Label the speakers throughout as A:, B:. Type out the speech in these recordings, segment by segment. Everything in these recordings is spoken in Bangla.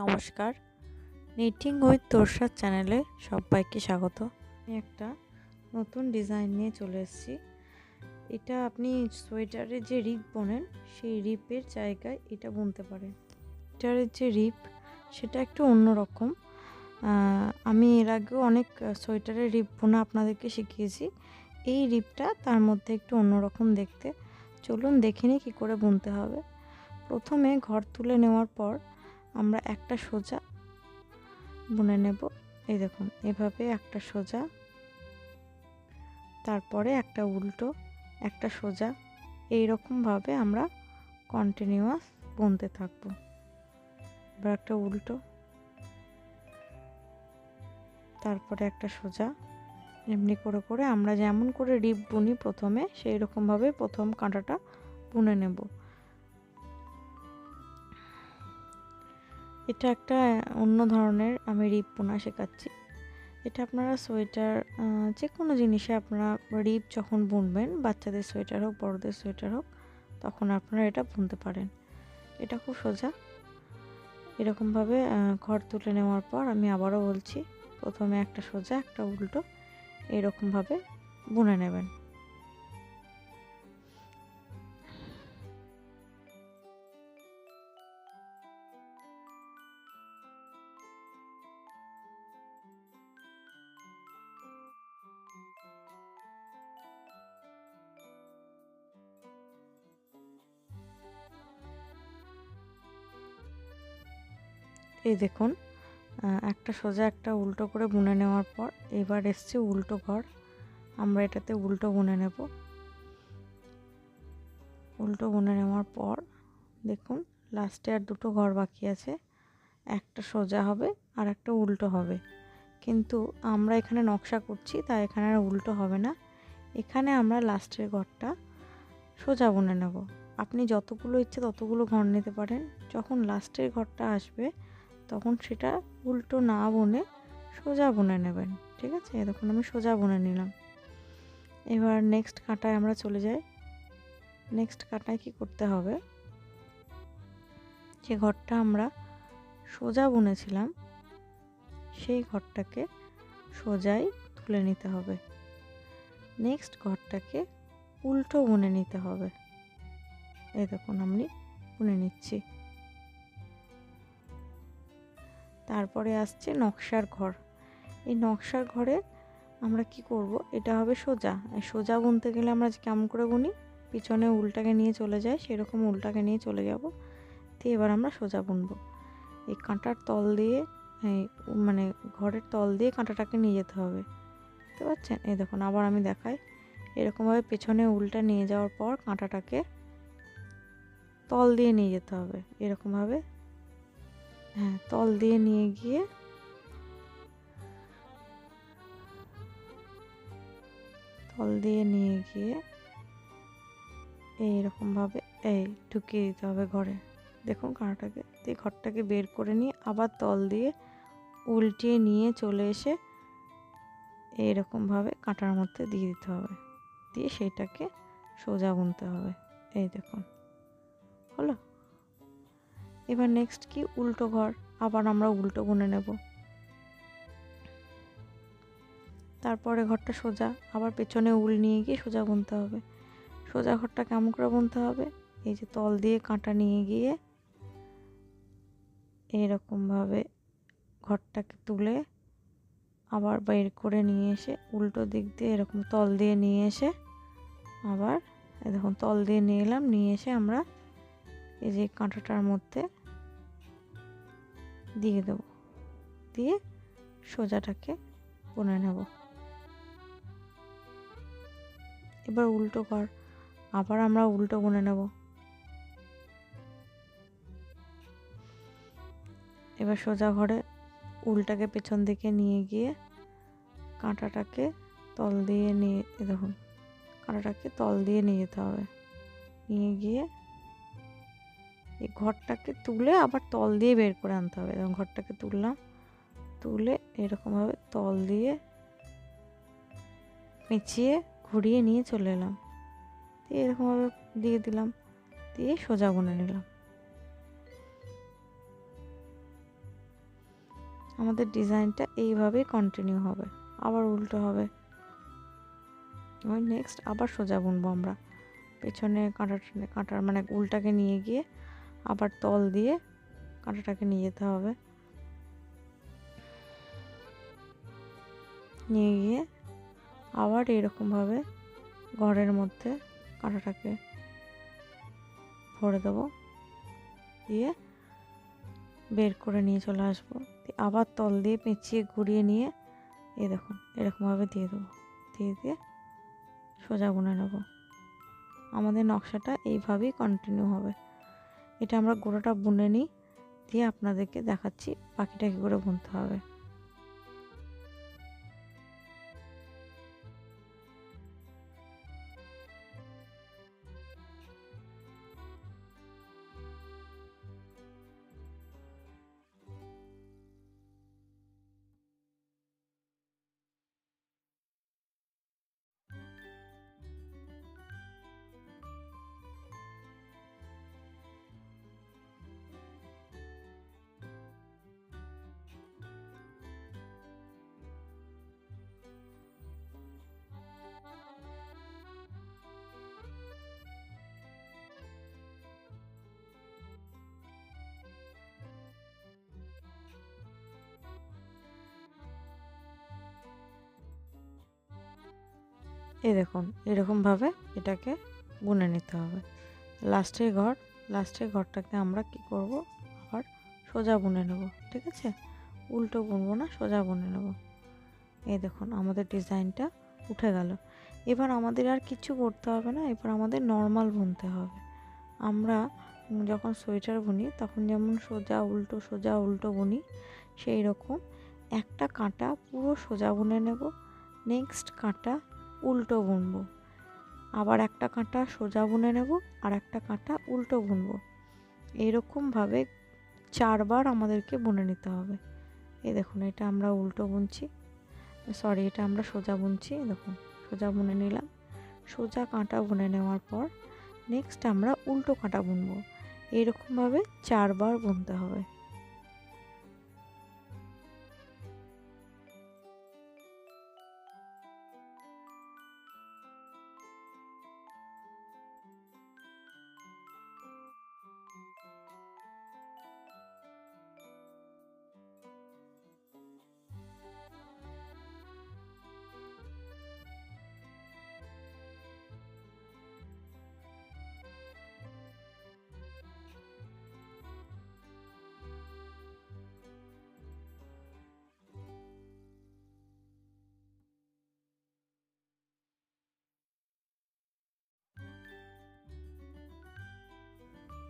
A: নমস্কার। নিটিং উইথ তোরসার চ্যানেলে সবাইকে স্বাগত। আমি একটা নতুন ডিজাইন নিয়ে চলে এসেছি। এটা আপনি সোয়েটারের যে রিপ বোনেন সেই রিপের জায়গায় এটা বুনতে পারেন। সোয়েটারের যে রিপ সেটা একটু অন্যরকম আমি এর আগেও অনেক সোয়েটারের রিপ বোনা আপনাদেরকে শিখিয়েছি। এই রিপটা তার মধ্যে একটু অন্যরকম দেখতে। চলুন দেখে নিই কী করে বুনতে হবে। প্রথমে ঘর তুলে নেওয়ার পর আমরা একটা সোজা বুনে নেব। এই দেখুন, এভাবে একটা সোজা, তারপরে একটা উল্টো, একটা সোজা। এই রকমভাবে আমরা কন্টিনিউয়াস বুনতে থাকব। এবার একটা উল্টো, তারপরে একটা সোজা। এমনি করে করে আমরা যেমন করে রিপ বুনি প্রথমে সেই রকমভাবে প্রথম কাঁটাটা বুনে নেব। এটা একটা অন্য ধরনের আমি রিপ বোনা শেখাচ্ছি। এটা আপনারা সোয়েটার যে কোনো জিনিসে আপনারা রিপ যখন বুনবেন, বাচ্চাদের সোয়েটার হোক, বড়দের সোয়েটার হোক, তখন আপনারা এটা বুনতে পারেন। এটা খুব সোজা। এরকমভাবে ঘর তুলে নেওয়ার পর আমি আবারও বলছি, প্রথমে একটা সোজা, একটা উল্টো, এরকমভাবে বুনে নেবেন। এই দেখুন একটা সোজা একটা উল্টো করে বুনে নেওয়ার পর এবার এসছে উল্টো ঘর। আমরা এটাতে উল্টো বুনে নেব। উল্টো বুনে নেওয়ার পর দেখুন, লাস্টে আর দুটো ঘর বাকি আছে। একটা সোজা হবে আর একটা উল্টো হবে। কিন্তু আমরা এখানে নকশা করছি, তাই এখানে আর উল্টো হবে না। এখানে আমরা লাস্টের ঘরটা সোজা বুনে নেব। আপনি যতগুলো ইচ্ছে ততগুলো ঘর নিতে পারেন। যখন লাস্টের ঘরটা আসবে তখন সেটা উল্টো না বনে সোজা বুনে নেবেন, ঠিক আছে? তখন আমি সোজা বুনে নিলাম। এবার নেক্সট কাঁটায় আমরা চলে যাই। নেক্সট কাঁটায় কি করতে হবে? যে ঘরটা আমরা সোজা বুনেছিলাম সেই ঘরটাকে সোজাই তুলে নিতে হবে। নেক্সট ঘরটাকে উল্টো বুনে নিতে হবে। এই দেখুন, আমি বুনে নিচ্ছি। তারপরে আসছে নকশার ঘর। এই নকশার ঘরে আমরা কি করব? এটা হবে সোজা। সোজা বুনতে গেলে আমরা কেমন করে বুনি? পিছনে উল্টাকে নিয়ে চলে যায় সেরকম উল্টাকে নিয়ে চলে যাব। দিয়ে এবার আমরা সোজা বুনবো। এই কাঁটার তল দিয়ে মানে ঘরের তল দিয়ে কাঁটাটাকে নিয়ে যেতে হবে। বুঝতে পারছেন? এই দেখুন, আবার আমি দেখাই। এরকমভাবে পেছনে উল্টা নিয়ে যাওয়ার পর কাঁটাটাকে তল দিয়ে নিয়ে যেতে হবে। এরকমভাবে হ্যাঁ তল দিয়ে নিয়ে গিয়ে তল দিয়ে নিয়ে গিয়ে এইরকমভাবে এই ঢুকিয়ে দিতে হবে ঘরে। দেখুন কাঁটাটাকে দিয়ে ঘরটাকে বের করে নিয়ে আবার তল দিয়ে উল্টিয়ে নিয়ে চলে এসে এইরকমভাবে কাঁটার মধ্যে দিয়ে দিতে হবে। দিয়ে সেটাকে সোজা বুনতে হবে। এই দেখুন, হলো? এবার নেক্সট কি? উল্টো ঘর। আবার আমরা উল্টো বুনে নেব। তারপরে ঘরটা সোজা। আবার পেছনে উল নিয়ে গিয়ে সোজা বুনতে হবে। সোজা ঘরটা কেমন করে বুনতে হবে? এই যে তল দিয়ে কাঁটা নিয়ে গিয়ে এইরকমভাবে ঘরটাকে তুলে আবার বের করে নিয়ে এসে উল্টো দিক দিয়ে এরকম তল দিয়ে নিয়ে এসে আবার দেখুন, তল দিয়ে নিয়ে এলাম। নিয়ে এসে আমরা এই যে কাঁটাটার মধ্যে দিয়ে দেব। দিয়ে সোজাটাকে বুনে নেব। এবার উল্টো কর আবার আমরা উল্টো বুনে নেব। এবার সোজা ঘরে উল্টাকে পেছন দিকে নিয়ে গিয়ে কাঁটাটাকে তল দিয়ে নিয়ে দেখুন, কাঁটাটাকে তল দিয়ে নিয়ে যেতে হবে। নিয়ে গিয়ে এই ঘরটাকে তুলে আবার তল দিয়ে বের করে আনতে হবে। এবং ঘরটাকে তুললাম, তুলে এরকমভাবে তল দিয়ে পেঁচিয়ে ঘুরিয়ে নিয়ে চলে এলাম। দিয়ে এরকমভাবে দিয়ে দিলাম, দিয়ে সোজা বুনে নিলাম। আমাদের ডিজাইনটা এইভাবেই কন্টিনিউ হবে, আবার উল্টো হবে। এবার নেক্সট আবার সোজা বুনবো আমরা। পেছনে কাঁটাটা কাঁটার মানে উল্টাকে নিয়ে গিয়ে আবার তল দিয়ে কাঁটাটাকে নিয়ে যেতে হবে। নিয়ে গিয়ে আবার এরকমভাবে ঘরের মধ্যে কাঁটাটাকে ভরে দেবো। দিয়ে বের করে নিয়ে চলে আসব। আবার তল দিয়ে পেঁচিয়ে ঘুরিয়ে নিয়ে এ দেখুন, এরকমভাবে দিয়ে দেবো। দিয়ে দিয়ে সোজা বুনে নেব। আমাদের নকশাটা এইভাবেই কন্টিনিউ হবে। এটা আমরা গোড়াটা বুনে নিই দিয়ে আপনাদেরকে দেখাচ্ছি পাখিটা কী করে বুনতে হবে। এই দেখুন, এরকমভাবে এটাকে বুনে নিতে হবে। লাস্টের ঘর লাস্টের ঘরটাকে আমরা কি করব? আবার সোজা বুনে নেব, ঠিক আছে? উল্টো বুনবো না, সোজা বুনে নেব। এই দেখুন, আমাদের ডিজাইনটা উঠে গেল। এবার আমাদের আর কিছু করতে হবে না, এবার আমাদের নর্মাল বুনতে হবে। আমরা যখন সোয়েটার বুনি, তখন যেমন সোজা উল্টো সোজা উল্টো বুনি সেই রকম একটা কাঁটা পুরো সোজা বুনে নেব। নেক্সট কাঁটা উল্টো বুনবো। আবার একটা কাঁটা সোজা বুনে নেব আর একটা কাঁটা উল্টো বুনবো। এইরকমভাবে চারবার আমাদেরকে বুনে নিতে হবে। এই দেখুন, এটা আমরা উল্টো বুনছি। সরি, এটা আমরা সোজা বুনছি। দেখুন, সোজা বুনে নিলাম। সোজা কাঁটা বুনে নেওয়ার পর নেক্সট আমরা উল্টো কাঁটা বুনবো। এইরকমভাবে চারবার বুনতে হবে।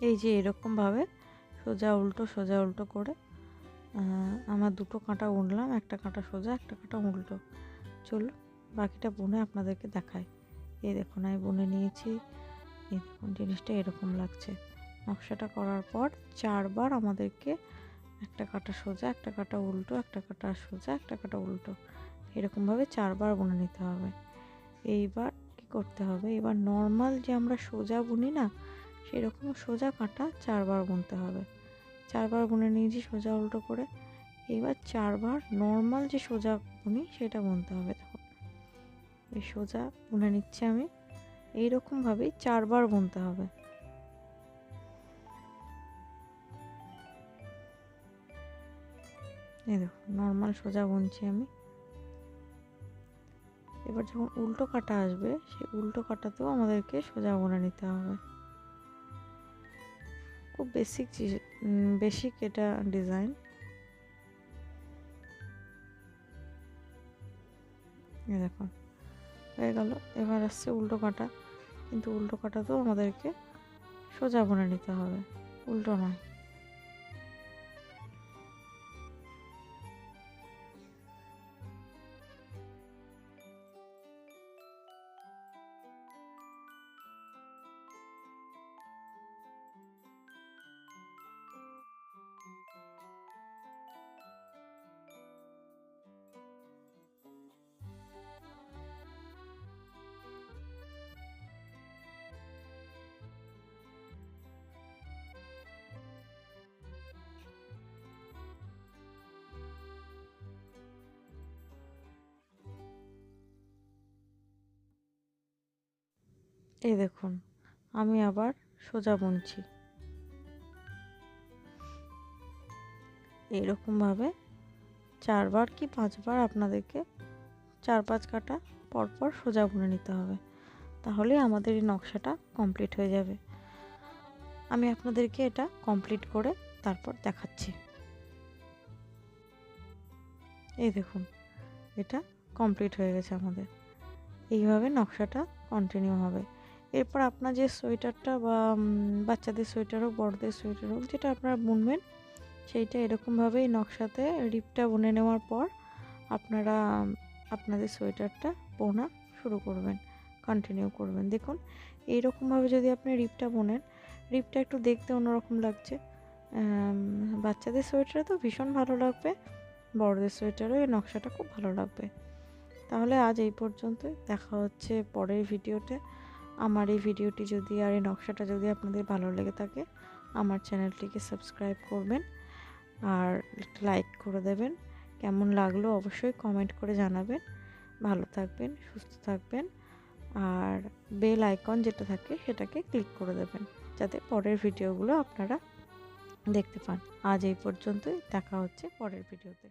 A: এই যে এরকমভাবে সোজা উল্টো সোজা উল্টো করে আমার দুটো কাঁটা উনলাম একটা কাঁটা সোজা, একটা কাঁটা উল্টো। চলো, বাকিটা বুনে আপনাদেরকে দেখাই। এই দেখুন, আমি বুনে নিয়েছি। এই দেখুন, জিনিসটা এরকম লাগছে। নকশাটা করার পর চারবার আমাদেরকে একটা কাটা সোজা, একটা কাঁটা উল্টো, একটা কাটা সোজা, একটা কাটা উল্টো। এরকমভাবে চারবার বুনে নিতে হবে। এইবার কি করতে হবে? এবার নর্মাল যে আমরা সোজা বুনি না সেরকম সোজা কাঁটা চারবার বুনতে হবে। চারবার বুনে নিয়েছি সোজা উল্টো করে। এবার চারবার নর্মাল যে সোজা বুনি সেটা বুনতে হবে তখন। এই সোজা বুনে নিচ্ছি আমি। এইরকমভাবেই চারবার বুনতে হবে। এই দেখো নর্মাল সোজা বুনছি আমি। এবার যখন উল্টো কাটা আসবে, সেই উল্টো কাটাতেও আমাদেরকে সোজা বুনে নিতে হবে। খুব বেসিক বেসিক এটা ডিজাইন দেখুন হয়ে গেল। এবার আসছে উল্টো কাটা। কিন্তু উল্টো কাটা তো আমাদেরকে সোজা বনে নিতে হবে। উল্টো নয়। এই দেখুন, আমি আবার সোজা বুনছি। এইরকমভাবে চারবার কি পাঁচবার আপনাদেরকে চার পাঁচ কাটা পরপর সোজা বুনে নিতে হবে। তাহলে আমাদের এই নকশাটা কমপ্লিট হয়ে যাবে। আমি আপনাদেরকে এটা কমপ্লিট করে তারপর দেখাচ্ছি। এই দেখুন, এটা কমপ্লিট হয়ে গেছে আমাদের। এইভাবে নকশাটা কন্টিনিউ হবে। এরপর আপনার যে সোয়েটারটা বা বাচ্চাদের সোয়েটার হোক, বড়দের সোয়েটার হোক, যেটা আপনারা বুনবেন, সেইটা এরকমভাবেই নকশাতে রিপটা বুনে নেওয়ার পর আপনারা, আপনাদের সোয়েটারটা বোনা শুরু করবেন কন্টিনিউ করবেন। দেখুন, এইরকমভাবে যদি আপনি রিপটা বোনেন, রিপটা একটু দেখতে অন্যরকম লাগছে। বাচ্চাদের সোয়েটারে তো ভীষণ ভালো লাগবে, বড়দের সোয়েটারও এই নকশাটা খুব ভালো লাগবে। তাহলে আজ এই পর্যন্তই, দেখা হচ্ছে পরের ভিডিওতে। আমার এই ভিডিওটি যদি আর এই নকশাটা যদি আপনাদের ভালো লেগে থাকে, আমার চ্যানেলটিকে সাবস্ক্রাইব করবেন আর লাইক করে দেবেন। কেমন লাগল অবশ্যই কমেন্ট করে জানাবেন। ভালো থাকবেন, সুস্থ থাকবেন আর বেল আইকন যেটা থাকে সেটাকে ক্লিক করে দেবেন, যাতে পরের ভিডিওগুলো আপনারা দেখতে পান। আজ এই পর্যন্তই, দেখা হচ্ছে পরের ভিডিওতে।